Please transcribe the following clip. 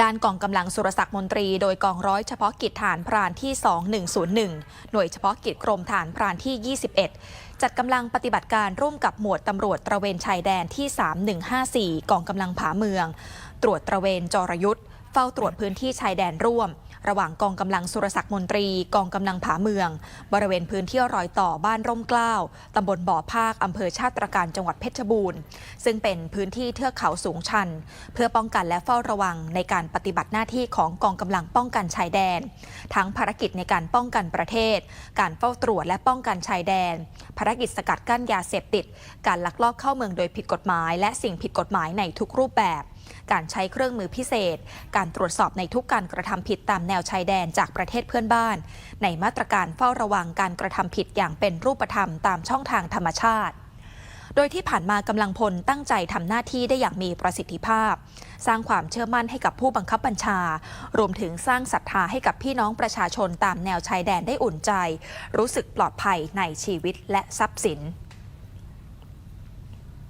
ด้านกองกำลังสุรศักดิ์มนตรี โดยกองร้อยเฉพาะกิจฐานพรานที่ 2101 หน่วยเฉพาะกิจกรมฐานพรานที่ 21 จัดกำลังปฏิบัติการร่วมกับหมวดตำรวจตระเวนชายแดนที่ 3154 กองกำลังผาเมือง ตรวจตระเวนจรยุทธ์ เฝ้าตรวจพื้นที่ชายแดนร่วม ระหว่างกองกำลังสุรศักดิ์มนตรี กองกำลังผาเมือง บริเวณพื้นที่รอยต่อบ้านร่มเกล้าตำบลบ่อภาคอำเภอชาติตรการจังหวัดเพชรบูรณ์ ซึ่งเป็นพื้นที่เทือกเขาสูงชัน เพื่อป้องกันและเฝ้าระวังในการปฏิบัติหน้าที่ของกองกำลังป้องกันชายแดน ทั้งภารกิจในการป้องกันประเทศ การเฝ้าตรวจและป้องกันชายแดน ภารกิจสกัดกั้นยาเสพติด การลักลอบเข้าเมืองโดยผิดกฎหมาย และสิ่งผิดกฎหมายในทุกรูปแบบ การใช้เครื่องมือพิเศษ การตรวจสอบในทุกการกระทำผิดตามแนวชายแดนจากประเทศเพื่อนบ้าน ในมาตรการเฝ้าระวังการกระทำผิดอย่างเป็นรูปธรรมตามช่องทางธรรมชาติโดยที่ผ่านมากำลังพลตั้งใจทำหน้าที่ได้อย่างมีประสิทธิภาพ สร้างความเชื่อมั่นให้กับผู้บังคับบัญชา รวมถึงสร้างศรัทธาให้กับพี่น้องประชาชนตามแนวชายแดนได้อุ่นใจ รู้สึกปลอดภัยในชีวิตและทรัพย์สิน